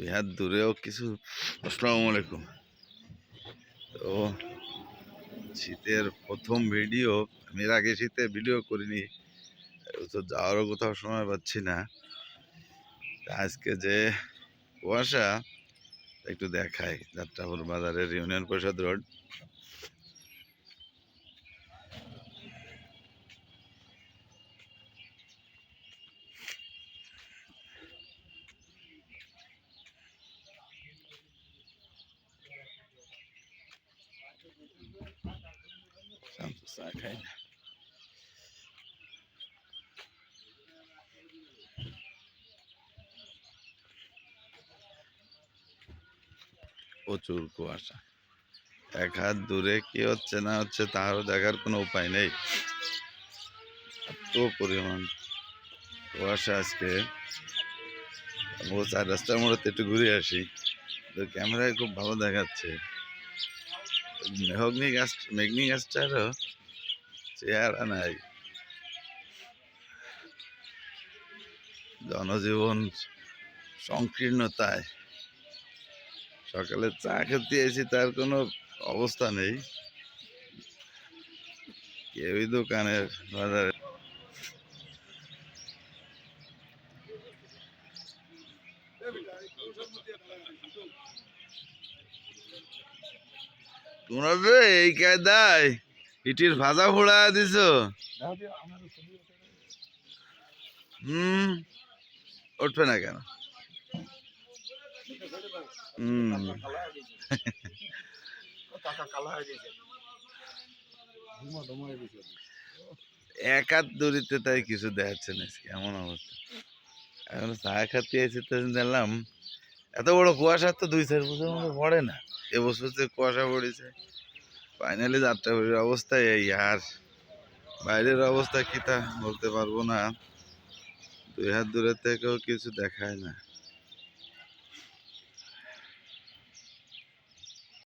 দুই হাত দূরেও কিছু। আসসালামু আলাইকুম। তো শীতের প্রথম ভিডিও, আমি এর আগে শীতে ভিডিও করিনি তো যাওয়ারও কোথাও সময় পাচ্ছি না। আজকে যে কুয়াশা, একটু দেখাই, যাত্রাপুর বাজারের ইউনিয়ন পরিষদ রোড। প্রচুর কুয়াশা। এক হাত দূরে কি হচ্ছে না হচ্ছে তারও দেখার কোনো উপায় নেই। এত পরিমাণ কুয়াশা আজকে। চার রাস্তার মোড়ে একটু ঘুরে আসি। তো ক্যামেরায় খুব ভালো দেখাচ্ছে। মেহগ্নি গাছ মেঘনি গাছটারও চেহারা নাই জনজীবন সংকীর্ণতায় সকালে চা খেতে এসে তার কোনো অবস্থা নেই কেউই দোকানের বাজারে তোমরা বে এই কায়দায় ইটির ভাজা ফোড়া দিছ? হুম উঠবে না কেন? হুম। এক হাত দড়িতে তাই কিছু দেখাচ্ছে না আজকে, এমন অবস্থা। এখন চা খাতে এসে তো দেখলাম এত বড় কুয়াশা তো দুই চার বছর মতো পড়ে না। এবছর যে কুয়াশা পড়েছে ফাইনালি যাত্রা যাত্রাবাড়ির অবস্থা এই। আর বাইরের অবস্থা কী তা বলতে পারব না। দুই হাত দূরের থেকেও কিছু দেখায় না।